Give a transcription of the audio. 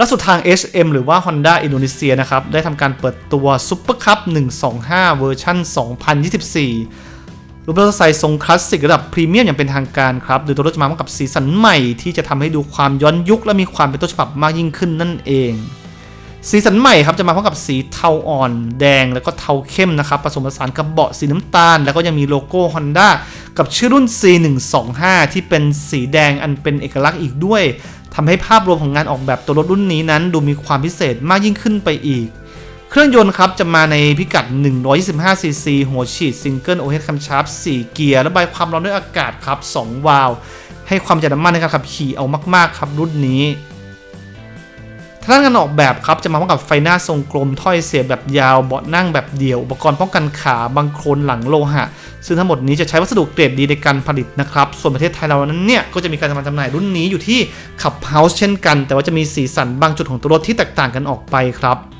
ล่าสุดทาง HM หรือว่า Honda อินโดนีเซียนะครับ ได้ทำการเปิดตัว Super Cup 125 เวอร์ชัน2024 รูปรถไซค์ทรงคลาสสิกระดับพรีเมียมอย่างเป็นทางการครับ โดยตัวรถจะมาพร้อมกับสีสันใหม่ที่จะทำให้ดูความย้อนยุค และมีความเป็นต้นฉบับมากยิ่งขึ้นนั่นเอง สีสันใหม่ครับจะมาพร้อมกับสีเทาอ่อน แดงแล้วก็เทาเข้มนะครับผสมผสานกับเบาะสีน้ำตาล แล้วก็ยังมีโลโก้ Honda กับชื่อรุ่น C125 ที่เป็นสีแดงอันเป็นเอกลักษณ์อีกด้วยทำให้ภาพรวมของงานออกแบบตัวรถรุ่นนี้นั้น ดูมีความพิเศษมากยิ่งขึ้นไปอีก เครื่องยนต์ครับจะมาในพิกัด 125ซีซีหัวฉีดซิงเกิลโอเฮดคัมชาร์ป4เกียร์ระบายความร้อนด้วยอากาศครับ 2 วาล์วให้ความประหยัดน้ำมันในการขับขี่เอามากๆ ครับรุ่นนี้ ทางด้านการออกแบบครับจะมาพร้อมกับไฟหน้าทรงกลมถ้อยเสียบแบบยาวเบาะนั่งแบบเดี่ยว อุปกรณ์ป้องกันขาบังโคลนหลังโลหะ ซึ่งทั้งหมดนี้จะใช้วัสดุเกรดดีในการผลิตนะครับ ส่วนประเทศไทยเรานั้นเนี่ย ก็จะมีการจำหน่ายรุ่นนี้อยู่ที่ขับเฮาส์เช่นกัน แต่ว่าจะมีสีสันบางจุดของตัวรถที่แตกต่างกันออกไปครับ